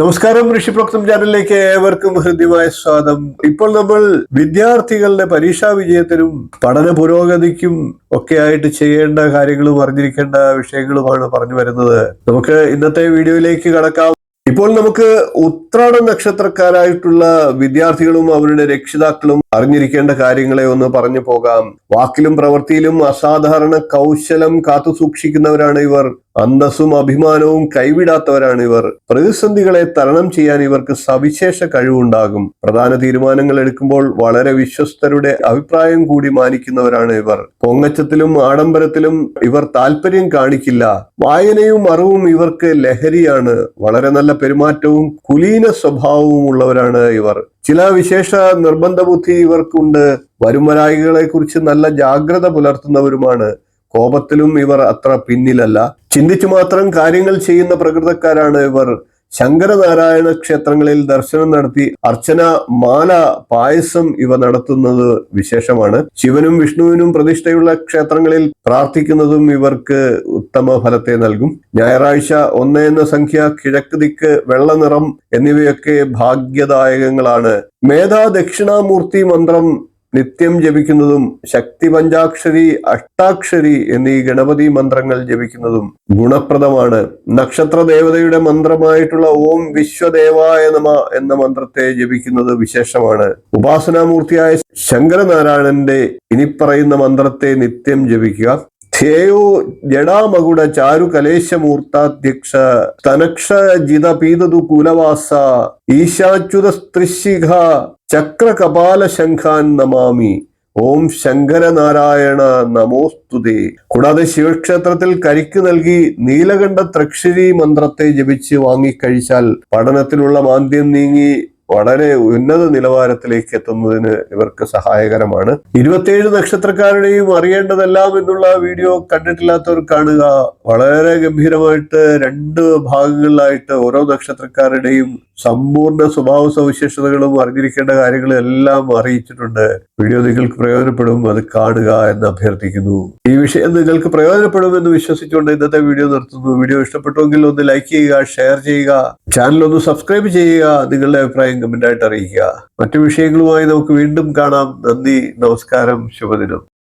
നമസ്കാരം ഋഷിപ്രോക്തം ചാനലിലേക്ക് ഏവർക്കും ഹൃദ്യമായ സ്വാഗതം. ഇപ്പോൾ നമ്മൾ വിദ്യാർത്ഥികളുടെ പരീക്ഷാ വിജയത്തിനും പഠന പുരോഗതിക്കും ഒക്കെ ആയിട്ട് ചെയ്യേണ്ട കാര്യങ്ങളും അറിഞ്ഞിരിക്കേണ്ട വിഷയങ്ങളുമാണ് പറഞ്ഞു വരുന്നത്. നമുക്ക് ഇന്നത്തെ വീഡിയോയിലേക്ക് കടക്കാം. ഇപ്പോൾ നമുക്ക് ഉത്രാട നക്ഷത്രക്കാരായിട്ടുള്ള വിദ്യാർത്ഥികളും അവരുടെ രക്ഷിതാക്കളും അറിഞ്ഞിരിക്കേണ്ട കാര്യങ്ങളെ ഒന്ന് പറഞ്ഞു പോകാം. വാക്കിലും പ്രവൃത്തിയിലും അസാധാരണ കൗശലം കാത്തു സൂക്ഷിക്കുന്നവരാണ് ഇവർ. അന്തസ്സും അഭിമാനവും കൈവിടാത്തവരാണ് ഇവർ. പ്രതിസന്ധികളെ തരണം ചെയ്യാൻ ഇവർക്ക് സവിശേഷ കഴിവുണ്ടാകും. പ്രധാന തീരുമാനങ്ങൾ എടുക്കുമ്പോൾ വളരെ വിശ്വസ്തരുടെ അഭിപ്രായം കൂടി മാനിക്കുന്നവരാണ് ഇവർ. പൊങ്ങച്ചത്തിലും ആഡംബരത്തിലും ഇവർ താല്പര്യം കാണിക്കില്ല. വായനയും അറിവും ഇവർക്ക് ലഹരിയാണ്. വളരെ നല്ല പെരുമാറ്റവും കുലീന സ്വഭാവവും ഉള്ളവരാണ് ഇവർ. ചില വിശേഷ നിർബന്ധ ബുദ്ധി ഇവർക്കുണ്ട്. വരുംവരായികളെ കുറിച്ച് നല്ല ജാഗ്രത പുലർത്തുന്നവരുമാണ്. കോപത്തിലും ഇവർ അത്ര പിന്നിലല്ല. ചിന്തിച്ചു മാത്രം കാര്യങ്ങൾ ചെയ്യുന്ന പ്രകൃതക്കാരാണ് ഇവർ. ശങ്കരനാരായണ ക്ഷേത്രങ്ങളിൽ ദർശനം നടത്തി അർച്ചന മാല പായസം ഇവ നടത്തുന്നത് വിശേഷമാണ്. ശിവനും വിഷ്ണുവിനും പ്രതിഷ്ഠയുള്ള ക്ഷേത്രങ്ങളിൽ പ്രാർത്ഥിക്കുന്നതും ഇവർക്ക് ഉത്തമ ഫലത്തെ നൽകും. ഞായറാഴ്ച ഒന്ന് എന്ന സംഖ്യ കിഴക്ക് ദിക്ക് വെള്ള നിറം എന്നിവയൊക്കെ ഭാഗ്യദായകങ്ങളാണ്. മേധാ ദക്ഷിണാമൂർത്തി മന്ത്രം നിത്യം ജപിക്കുന്നതും ശക്തി പഞ്ചാക്ഷരി അഷ്ടാക്ഷരി എന്നീ ഗണപതി മന്ത്രങ്ങൾ ജപിക്കുന്നതും ഗുണപ്രദമാണ്. നക്ഷത്ര ദേവതയുടെ മന്ത്രമായിട്ടുള്ള ഓം വിശ്വദേവായ നമ എന്ന മന്ത്രത്തെ ജപിക്കുന്നത് വിശേഷമാണ്. ഉപാസനാമൂർത്തിയായ ശങ്കരനാരായണന്റെ ഇനി പറയുന്ന മന്ത്രത്തെ നിത്യം ജപിക്കുക. ധ്യേയോ ജഡാമകുട ചാരു കലേശമൂർത്താധ്യക്ഷ തനക്ഷ ജിത പീതതു കുലവാസ ഈശാച്യുത സ്ത്രിശിഖ ചക്ര കപാല ശംഖാൻ നമാമി. ഓം ശങ്കരനാരായണ നമോസ്തുതേ. കൂടാതെ ശിവക്ഷേത്രത്തിൽ കരിക്ക് നൽകി നീലകണ്ഠ ത്രക്ഷരി മന്ത്രത്തെ ജപിച്ച് വാങ്ങിക്കഴിച്ചാൽ പഠനത്തിലുള്ള മാന്ദ്യം നീങ്ങി വളരെ ഉന്നത നിലവാരത്തിലേക്ക് എത്തുന്നതിന് ഇവർക്ക് സഹായകരമാണ്. ഇരുപത്തിയേഴ് നക്ഷത്രക്കാരുടെയും അറിയേണ്ടതെല്ലാം എന്നുള്ള വീഡിയോ കണ്ടിട്ടില്ലാത്തവർ കാണുക. വളരെ ഗംഭീരമായിട്ട് രണ്ട് ഭാഗങ്ങളിലായിട്ട് ഓരോ നക്ഷത്രക്കാരുടെയും സമ്പൂർണ സ്വഭാവ സവിശേഷതകളും അറിഞ്ഞിരിക്കേണ്ട കാര്യങ്ങളും എല്ലാം അറിയിച്ചിട്ടുണ്ട്. വീഡിയോ നിങ്ങൾക്ക് പ്രയോജനപ്പെടും അത് കാണുക എന്ന് അഭ്യർത്ഥിക്കുന്നു. ഈ വിഷയം നിങ്ങൾക്ക് പ്രയോജനപ്പെടും എന്ന് വിശ്വസിച്ചുകൊണ്ട് ഇന്നത്തെ വീഡിയോ നിർത്തുന്നു. വീഡിയോ ഇഷ്ടപ്പെട്ടുവെങ്കിൽ ഒന്ന് ലൈക്ക് ചെയ്യുക ഷെയർ ചെയ്യുക ചാനൽ ഒന്ന് സബ്സ്ക്രൈബ് ചെയ്യുക. നിങ്ങളുടെ അഭിപ്രായം കമന്റ് ആയിട്ട് അറിയിക്കുക. മറ്റു വിഷയങ്ങളുമായി നമുക്ക് വീണ്ടും കാണാം. നന്ദി നമസ്കാരം ശുഭദിനം.